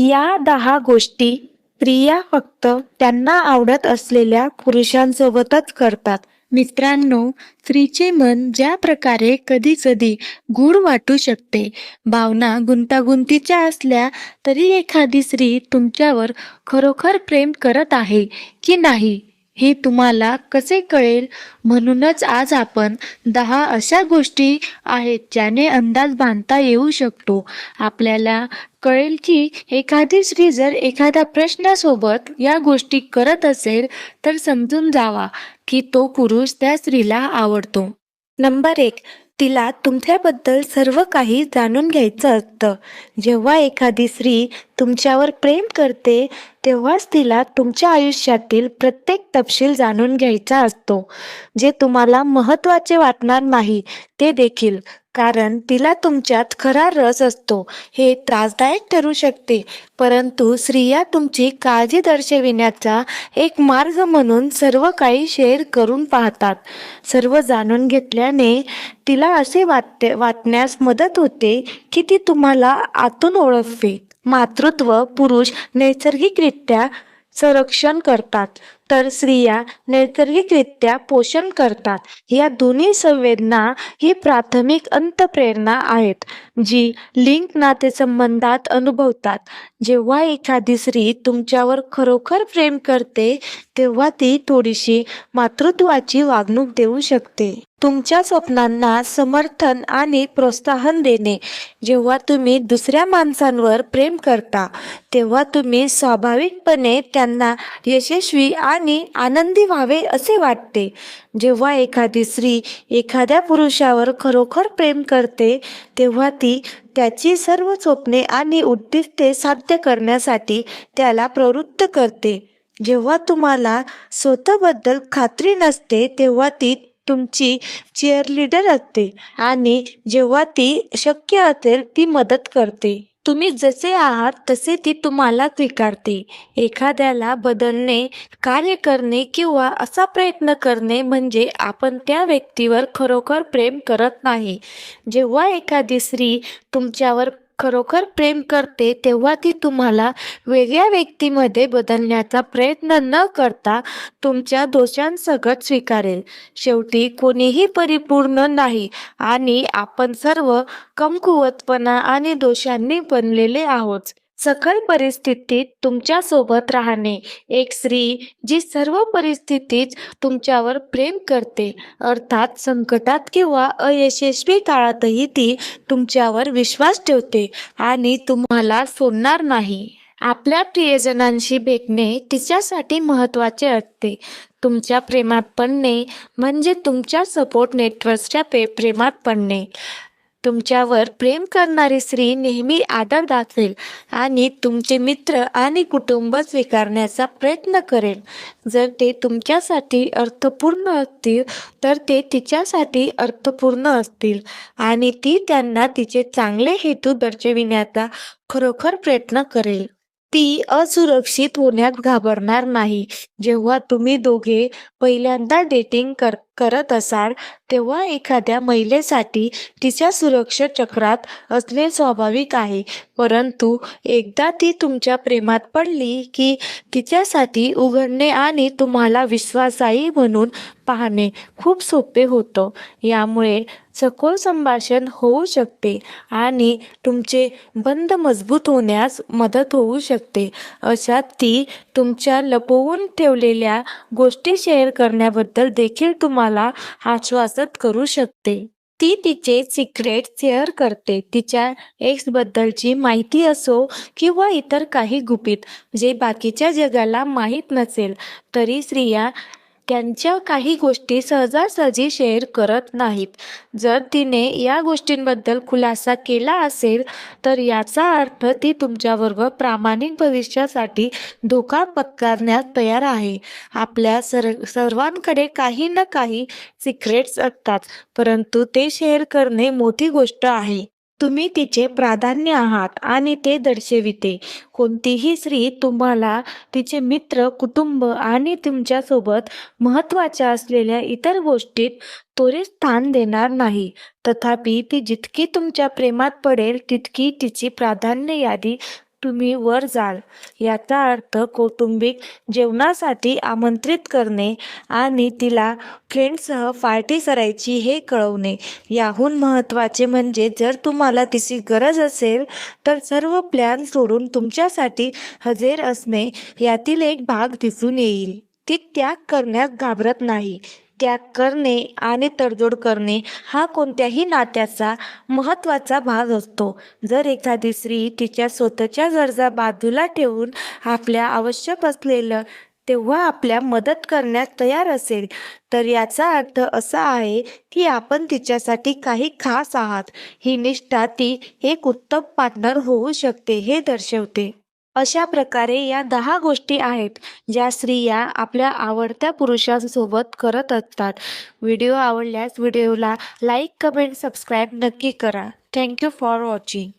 या दहा गोष्टी स्त्रिया फक्त त्यांना आवडत असलेल्या पुरुषांसोबतच करतात. मित्रांनो स्त्रीचे मन ज्या प्रकारे कधी कधी गूढ वाटू शकते भावना गुंतागुंतीच्या असल्या तरी एखादी स्त्री तुमच्यावर खरोखर प्रेम करत आहे की नाही हे तुम्हाला कसे कळेल? म्हणूनच आज आपण दहा अशा गोष्टी आहेत ज्याने अंदाज बांधता येऊ शकतो. आपल्याला कळेल की एखादी स्त्री जर एखाद्या प्रश्नासोबत या गोष्टी करत असेल तर समजून जावा की तो पुरुष त्या स्त्रीला आवडतो. नंबर एक तिला तुमच्याबद्दल सर्व काही जाणून घ्यायचं असतं. जेव्हा एखादी स्त्री तुमच्यावर प्रेम करते तेव्हाच तिला तुमच्या आयुष्यातील प्रत्येक तपशील जाणून घ्यायचा असतो. जे तुम्हाला महत्त्वाचे वाटणार नाही ते देखील. कारण तिला तुमच्यात खरा रस असतो. हे त्रासदायक ठरू शकते. परंतु स्त्रिया तुमची काळजी दर्शविण्याचा एक मार्ग म्हणून सर्व काही शेअर करून पाहतात. सर्व जाणून घेतल्याने तिला असे वाटते वाटण्यास मदत होते की ती तुम्हाला आतून ओळखते. मातृत्व पुरुष नैसर्गिकरित्या संरक्षण करतात. तर स्त्रिया नैसर्गिकरित्या पोषण करतात. या दोन्ही संवेदना ही प्राथमिक अंतप्रेरणा आहेत जी लिंग नातेसंबंधात अनुभवतात. जेव्हा एखादी स्त्री तुमच्यावर खरोखर प्रेम करते तेव्हा ती थोडीशी मातृत्वाची वागणूक देऊ शकते. तुमच्या स्वप्नांना समर्थन आणि प्रोत्साहन देणे. जेव्हा तुम्ही दुसऱ्या माणसांवर प्रेम करता तेव्हा तुम्ही स्वाभाविकपणे त्यांना यशस्वी आणि आनंदी व्हावे असे वाटते. जेव्हा एखादी स्त्री एखाद्या पुरुषावर खरोखर प्रेम करते तेव्हा ती त्याची सर्व स्वप्ने आणि उद्दिष्टे साध्य करण्यासाठी त्याला प्रवृत्त करते. जेव्हा तुम्हाला स्वतःबद्दल खात्री नसते तेव्हा ती तुमची चेअरलीडर असते आणि जेव्हा ती शक्य असेल ती मदत करते. तुम्ही जसे आहात तसे ती तुम्हाला स्वीकारते. एखाद्याला बदलणे कार्य करणे किंवा असा प्रयत्न करणे म्हणजे आपण त्या व्यक्तीवर खरोखर प्रेम करत नाही. जेव्हा एखादी स्त्री तुमच्यावर खरोखर प्रेम करते तेव्हा ती तुम्हाला वेगळ्या व्यक्तीमध्ये बदलण्याचा प्रयत्न न करता तुमच्या दोषांसकट स्वीकारेल. शेवटी कोणीही परिपूर्ण नाही आणि आपण सर्व कमकुवतपणा आणि दोषांनी बनलेले आहोत. सकल परिस्थितीत तुमच्यासोबत राहणे. एक स्त्री जी सर्व परिस्थितीत तुमच्यावर प्रेम करते अर्थात संकटात किंवा अयशस्वी काळातही ती तुमच्यावर विश्वास ठेवते आणि तुम्हाला सोडणार नाही. आपल्या प्रियजनांशी भेटणे तिच्यासाठी महत्त्वाचे असते. तुमच्या प्रेमात पडणे म्हणजे तुमच्या सपोर्ट नेटवर्कच्या पे प्रेमात पडणे. तुमच्यावर प्रेम करणारी स्त्री नेहमी आदर दाखवेल आणि तुमचे मित्र आणि कुटुंब स्वीकारण्याचा प्रयत्न करेल. जर ते तुमच्यासाठी अर्थपूर्ण असतील तर ते तिच्यासाठी अर्थपूर्ण असतील आणि ती त्यांना तिचे चांगले हेतू दर्शविण्याचा खरोखर प्रयत्न करेल. ती असुरक्षित होण्यात घाबरणार नाही. जेव्हा तुम्ही दोघे पहिल्यांदा डेटिंग कर करत असाल तेव्हा एखाद्या महिलेसाठी तिच्या सुरक्षा चक्रात असणे स्वाभाविक आहे. परंतु एकदा ती तुमच्या प्रेमात पडली की तिच्यासाठी उघडणे आणि तुम्हाला विश्वासाई म्हणून पाहणे खूप सोपे होतं. यामुळे सखोल संभाषण होऊ शकते आणि तुमचे बंध मजबूत होण्यास मदत होऊ शकते. अशात ती तुमच्या लपवून ठेवलेल्या गोष्टी शेअर करण्याबद्दल देखील तुम्हाला आश्वासित करू शकते. ती तिचे सिक्रेट शेअर करते. तिच्या एक्सबद्दलची माहिती असो किंवा इतर काही गुपित जे बाकीच्या जगाला माहीत नसेल तरी स्त्रिया त्यांच्या काही गोष्टी सहजासहजी शेअर करत नाहीत. जर तिने या गोष्टींबद्दल खुलासा केला असेल तर याचा अर्थ ती तुमच्याबरोबर प्रामाणिक भविष्यासाठी धोका पत्करण्यास तयार आहे. आपल्या सर सर्वांकडे काही ना काही सिक्रेट्स असतात परंतु ते शेअर करणे मोठी गोष्ट आहे. तुम्ही तिचे प्राधान्य आहात आणि ते दर्शविते. कोणतीही स्त्री तुम्हाला तिचे मित्र कुटुंब आणि तुमच्यासोबत महत्त्वाच्या असलेल्या इतर गोष्टीत त्वरित स्थान देणार नाही. तथापि ती जितकी तुमच्या प्रेमात पडेल तितकी तिची प्राधान्य यादी तुम्ही वर जाल. याचा अर्थ कौटुंबिक जेवणासाठी आमंत्रित करणे आणि तिला फ्रेंडसह पार्टी करायची हे कळवणे. याहून महत्त्वाचे म्हणजे जर तुम्हाला तिची गरज असेल तर सर्व प्लॅन सोडून तुमच्यासाठी हजेर असणे यातील एक भाग दिसून येईल. ती त्याग करण्यास घाबरत नाही. त्याग करणे आणि तडजोड करणे हा कोणत्याही नात्याचा महत्त्वाचा भाग असतो. जर एखादी स्त्री तिच्या स्वतःच्या गरजा बाजूला ठेवून आपल्या आवश्यक असलेलं तेव्हा आपल्या मदत करण्यास तयार असेल तर याचा अर्थ असा आहे की आपण तिच्यासाठी काही खास आहात. ही निष्ठा ती एक उत्तम पार्टनर होऊ शकते हे दर्शवते. अशा प्रकारे या दहा गोष्टी आहेत ज्या स्त्रिया आपल्या आवडत्या पुरुषांसोबत करत असतात. व्हिडिओ आवडल्यास व्हिडिओला लाईक कमेंट सबस्क्राईब नक्की करा. Thank you for watching.